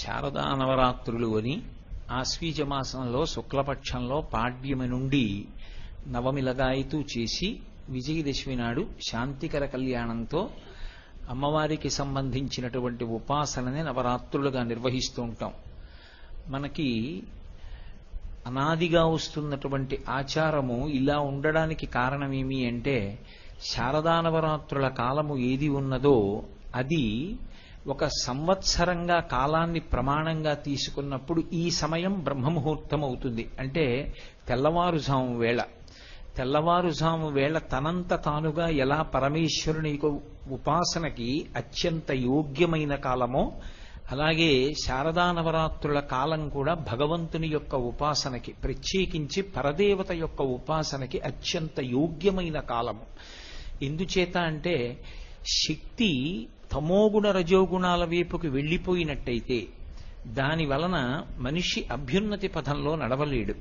శారదా నవరాత్రులు అని ఆశ్వీజ మాసంలో శుక్లపక్షంలో పాడ్యమి నుండి నవమి లగాయతూ చేసి విజయదశమి నాడు శాంతికర కళ్యాణంతో అమ్మవారికి సంబంధించినటువంటి ఉపాసననే నవరాత్రులుగా నిర్వహిస్తూ ఉంటాం. మనకి అనాదిగా వస్తున్నటువంటి ఆచారము ఇలా ఉండడానికి కారణమేమి అంటే శారదా నవరాత్రుల కాలము ఏది ఉన్నదో అది ఒక సంవత్సరంగా కాలాన్ని ప్రమాణంగా తీసుకున్నప్పుడు ఈ సమయం బ్రహ్మముహూర్తం అవుతుంది అంటే తెల్లవారుజాము వేళ. తెల్లవారుజాము వేళ తనంత తానుగా ఎలా పరమేశ్వరుని ఉపాసనకి అత్యంత యోగ్యమైన కాలమో అలాగే శారదా నవరాత్రుల కాలం కూడా భగవంతుని యొక్క ఉపాసనకి ప్రత్యేకించి పరదేవత యొక్క ఉపాసనకి అత్యంత యోగ్యమైన కాలము. ఎందుచేత అంటే శక్తి తమోగుణ రజోగుణాల వైపుకి వెళ్ళిపోయినట్టయితే దాని వలన మనిషి అభ్యున్నతి పథంలో నడవలేడు.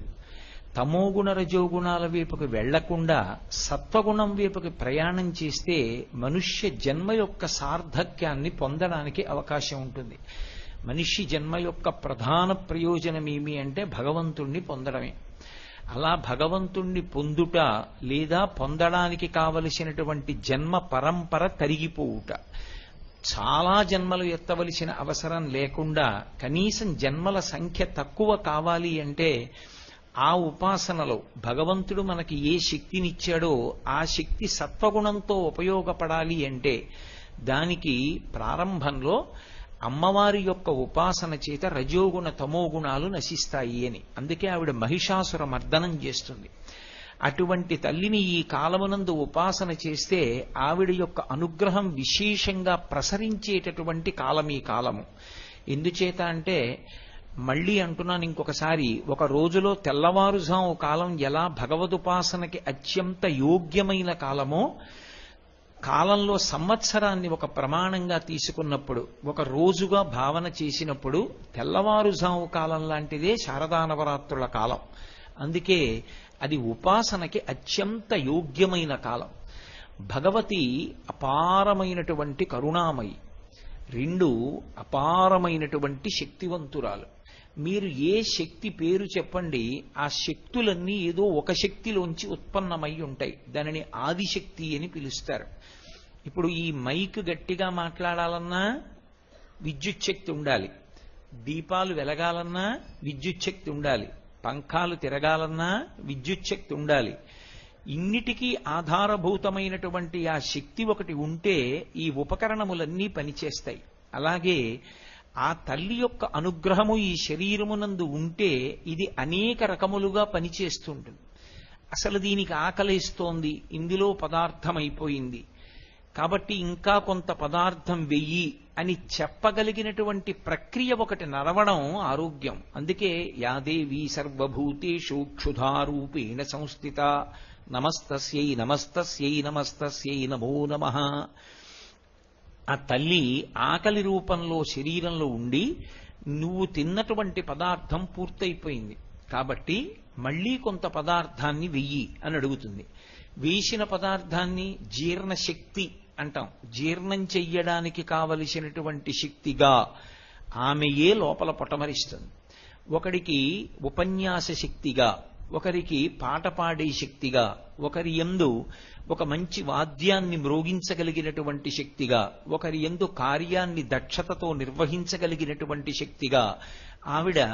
తమోగుణ రజోగుణాల వైపుకి వెళ్ళకుండా సత్వగుణం వైపుకి ప్రయాణం చేస్తే మనుష్య జన్మ యొక్క సార్థక్యాన్ని పొందడానికి అవకాశం ఉంటుంది. మనిషి జన్మ యొక్క ప్రధాన ప్రయోజనం ఏమి అంటే భగవంతుణ్ణి పొందడమే. అలా భగవంతుణ్ణి పొందుట లేదా పొందడానికి కావలసినటువంటి జన్మ పరంపర తరిగిపోవుట. చాలా జన్మలు ఎత్తవలసిన అవసరం లేకుండా కనీసం జన్మల సంఖ్య తక్కువ కావాలి అంటే ఆ ఉపాసనలో భగవంతుడు మనకి ఏ శక్తినిచ్చాడో ఆ శక్తి సత్వగుణంతో ఉపయోగపడాలి అంటే దానికి ప్రారంభంలో అమ్మవారి యొక్క ఉపాసన చేత రజోగుణ తమోగుణాలు నశిస్తాయి అని. అందుకే ఆవిడ మహిషాసుర మర్దనం చేస్తుంది. అటువంటి తల్లిని ఈ కాలమునందు ఉపాసన చేస్తే ఆవిడ యొక్క అనుగ్రహం విశేషంగా ప్రసరించేటటువంటి కాలం ఈ కాలము. ఎందుచేత అంటే మళ్ళీ అంటున్నాను ఇంకొకసారి ఒక రోజులో తెల్లవారుజాము కాలం ఎలా భగవదుపాసనకి అత్యంత యోగ్యమైన కాలమో కాలంలో సంవత్సరాన్ని ఒక ప్రమాణంగా తీసుకున్నప్పుడు ఒక రోజుగా భావన చేసినప్పుడు తెల్లవారుజాము కాలం లాంటిదే శారదా నవరాత్రుల కాలం. అందుకే అది ఉపాసనకి అత్యంత యోగ్యమైన కాలం. భగవతి అపారమైనటువంటి కరుణామయి. రెండు అపారమైనటువంటి శక్తివంతురాలు. మీరు ఏ శక్తి పేరు చెప్పండి ఆ శక్తులన్నీ ఏదో ఒక శక్తిలోంచి ఉత్పన్నమై ఉంటాయి. దానిని ఆదిశక్తి అని పిలుస్తారు. ఇప్పుడు ఈ మైక్ గట్టిగా మాట్లాడాలన్నా విద్యుత్ శక్తి ఉండాలి. దీపాలు వెలగాలన్నా విద్యుత్ శక్తి ఉండాలి. పంఖాలు తిరగాలన్నా విద్యుచ్ఛక్తి ఉండాలి. ఇన్నిటికీ ఆధారభూతమైనటువంటి ఆ శక్తి ఒకటి ఉంటే ఈ ఉపకరణములన్నీ పనిచేస్తాయి. అలాగే ఆ తల్లి యొక్క అనుగ్రహము ఈ శరీరమునందు ఉంటే ఇది అనేక రకములుగా పనిచేస్తుంటుంది. అసలు దీనికి ఆకలిస్తోంది. ఇందులో పదార్థమైపోయింది. అయిపోయింది కాబట్టి ఇంకా కొంత పదార్థం వెయ్యి అని చెప్పగలిగినటువంటి ప్రక్రియ ఒకటి నడవడం ఆరోగ్యం. అందుకే యాదేవి సర్వభూతేషు క్షుధారూపేణ సంస్థిత. నమస్తస్యై నమస్తస్యై నమస్తస్యై నమో నమ. ఆ తల్లి ఆకలి రూపంలో శరీరంలో ఉండి నువ్వు తిన్నటువంటి పదార్థం పూర్తయిపోయింది. కాబట్టి మళ్ళీ కొంత పదార్థాన్ని వెయ్యి అని అడుగుతుంది. వేసిన పదార్థాన్ని జీర్ణశక్తి అంటాం. జీర్ణం చెయ్యడానికి కావలసినటువంటి శక్తిగా ఆమెయే లోపల పొటమరిస్తుంది. ఒకడికి ఉపన్యాస శక్తిగా ఒకరికి పాట పాడే శక్తిగా ఒకరి ఎందు ఒక మంచి వాద్యాన్ని మ్రోగించగలిగినటువంటి శక్తిగా ఒకరి ఎందు కార్యాన్ని దక్షతతో నిర్వహించగలిగినటువంటి శక్తిగా ఆవిడ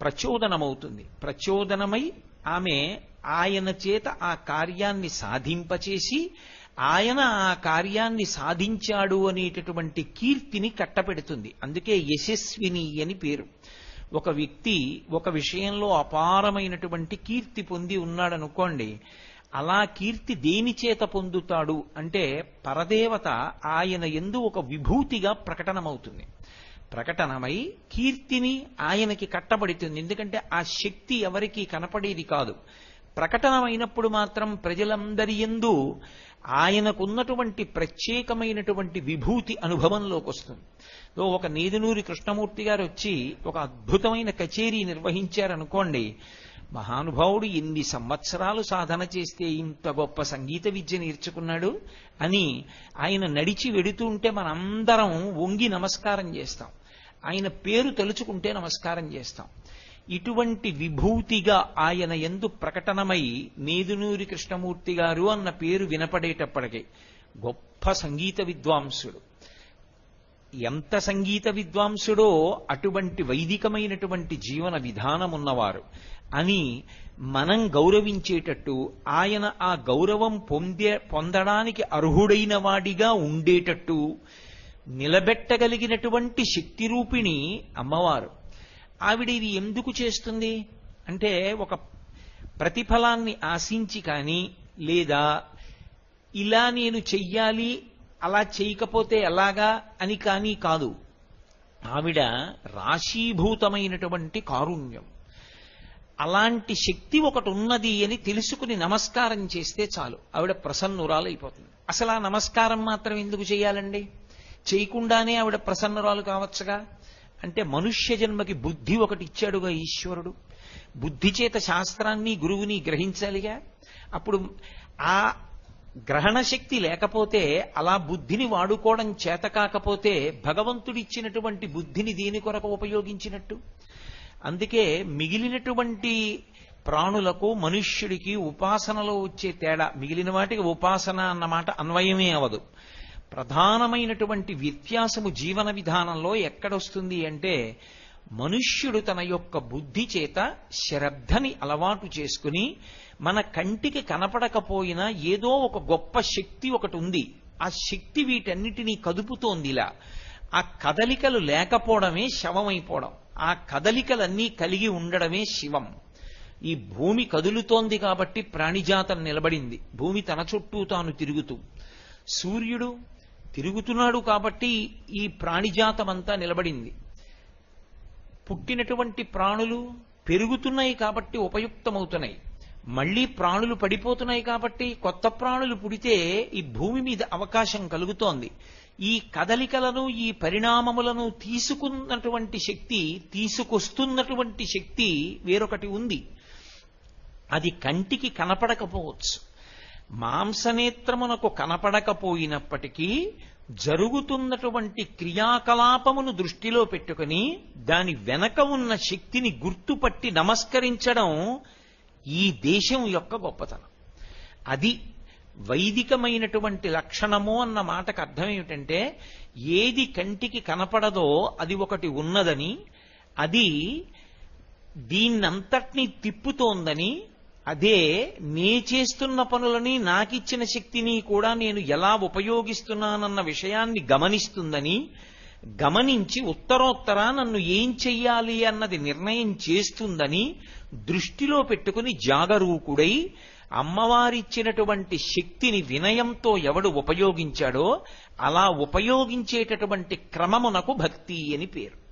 ప్రచోదనమవుతుంది. ప్రచోదనమై ఆమె ఆయన చేత ఆ కార్యాన్ని సాధింపచేసి ఆయన ఆ కార్యాన్ని సాధించాడు అనేటటువంటి కీర్తిని కట్టపెడుతుంది అందుకే యశస్విని అని పేరు. ఒక వ్యక్తి ఒక విషయంలో అపారమైనటువంటి కీర్తి పొంది ఉన్నాడనుకోండి అలా కీర్తి దేని చేత పొందుతాడు అంటే పరదేవత ఆయన ఎందు ఒక విభూతిగా ప్రకటనమవుతుంది. ప్రకటనమై కీర్తిని ఆయనకి కట్టబడుతుంది. ఎందుకంటే ఆ శక్తి ఎవరికీ కనపడేది కాదు. ప్రకటనమైనప్పుడు మాత్రం ప్రజలందరి ఎందు ఆయనకున్నటువంటి ప్రత్యేకమైనటువంటి విభూతి అనుభవంలోకి వస్తుంది ఒక నేదునూరి కృష్ణమూర్తి గారు వచ్చి ఒక అద్భుతమైన కచేరీ నిర్వహించారనుకోండి మహానుభావుడు ఎన్ని సంవత్సరాలు సాధన చేస్తే ఇంత గొప్ప సంగీత విద్య నేర్చుకున్నాడు అని ఆయన నడిచి వెడుతూ ఉంటే మనందరం వంగి నమస్కారం చేస్తాం. ఆయన పేరు తలుచుకుంటే నమస్కారం చేస్తాం. ఇటువంటి విభూతిగా ఆయన ఎందు ప్రకటనమై మేదునూరి కృష్ణమూర్తి గారు అన్న పేరు వినపడేటప్పటికీ గొప్ప సంగీత విద్వాంసుడు. ఎంత సంగీత విద్వాంసుడో అటువంటి వైదికమైనటువంటి జీవన విధానం ఉన్నవారు అని మనం గౌరవించేటట్టు ఆయన ఆ గౌరవం పొందే పొందడానికి అర్హుడైన వాడిగా ఉండేటట్టు నిలబెట్టగలిగినటువంటి శక్తి రూపిణి అమ్మవారు. ఆవిడ ఇది ఎందుకు చేస్తుంది? అంటే ఒక ప్రతిఫలాన్ని ఆశించి కానీ లేదా ఇలా నేను చెయ్యాలి అలా చేయకపోతే ఎలాగా అని కానీ కాదు. ఆవిడ రాశీభూతమైనటువంటి కారుణ్యం. అలాంటి శక్తి ఒకటి ఉన్నది అని తెలుసుకుని నమస్కారం చేస్తే చాలు. ఆవిడ ప్రసన్నురాలైపోతుంది. అసలు ఆ నమస్కారం మాత్రం ఎందుకు చేయాలండి? చేయకుండానే ఆవిడ ప్రసన్నురాలు కావచ్చుగా? అంటే మనుష్య జన్మకి బుద్ధి ఒకటి ఇచ్చాడుగా ఈశ్వరుడు. బుద్ధి చేత శాస్త్రాన్ని గురువుని గ్రహించాలిగా. అప్పుడు ఆ గ్రహణ శక్తి లేకపోతే అలా బుద్ధిని వాడుకోవడం చేత కాకపోతే భగవంతుడిచ్చినటువంటి బుద్ధిని దేని కొరకు ఉపయోగించినట్టు. అందుకే మిగిలినటువంటి ప్రాణులకు మనుష్యుడికి ఉపాసనలో వచ్చే తేడా మిగిలిన వాటికి ఉపాసన అన్నమాట అన్వయమే అవదు. ప్రధానమైనటువంటి వ్యత్యాసము జీవన విధానంలో ఎక్కడొస్తుంది అంటే మనుష్యుడు తన యొక్క బుద్ధి చేత శ్రద్ధని అలవాటు చేసుకుని మన కంటికి కనపడకపోయినా ఏదో ఒక గొప్ప శక్తి ఒకటి ఉంది. ఆ శక్తి వీటన్నిటినీ కదుపుతోంది ఇలా ఆ కదలికలు లేకపోవడమే శవమైపోవడం. ఆ కదలికలన్నీ కలిగి ఉండడమే శివం. ఈ భూమి కదులుతోంది కాబట్టి ప్రాణిజాతం నిలబడింది. భూమి తన చుట్టూ తాను తిరుగుతూ. సూర్యుడు తిరుగుతున్నాడు కాబట్టి ఈ ప్రాణిజాతం అంతా నిలబడింది. పుట్టినటువంటి ప్రాణులు పెరుగుతున్నాయి కాబట్టి ఉపయుక్తమవుతున్నాయి. మళ్ళీ ప్రాణులు పడిపోతున్నాయి కాబట్టి కొత్త ప్రాణులు పుడితే ఈ భూమి మీద అవకాశం కలుగుతోంది. ఈ కదలికలను ఈ పరిణామములను తీసుకున్నటువంటి శక్తి తీసుకొస్తున్నటువంటి శక్తి వేరొకటి ఉంది. అది కంటికి కనపడకపోవచ్చు. మాంసనేత్రమునకు కనపడకపోయినప్పటికీ జరుగుతున్నటువంటి క్రియాకలాపమును దృష్టిలో పెట్టుకుని దాని వెనక ఉన్న శక్తిని గుర్తుపట్టి నమస్కరించడం ఈ దేశం యొక్క గొప్పతనం. అది వైదికమైనటువంటి లక్షణము అన్న మాటకు అర్థం ఏమిటంటే ఏది కంటికి కనపడదో అది ఒకటి ఉన్నదని అది దీన్నంతటినీ తిప్పుతోందని అదే నీ చేస్తున్న పనులని నాకిచ్చిన శక్తిని కూడా నేను ఎలా ఉపయోగిస్తున్నానన్న విషయాన్ని గమనిస్తుందని గమనించి ఉత్తరోత్తర నన్ను ఏం చెయ్యాలి అన్నది నిర్ణయం చేస్తుందని దృష్టిలో పెట్టుకుని జాగరూకుడై అమ్మవారిచ్చినటువంటి శక్తిని వినయంతో ఎవడు ఉపయోగించాడో అలా ఉపయోగించేటటువంటి క్రమమునకు భక్తి అని పేరు.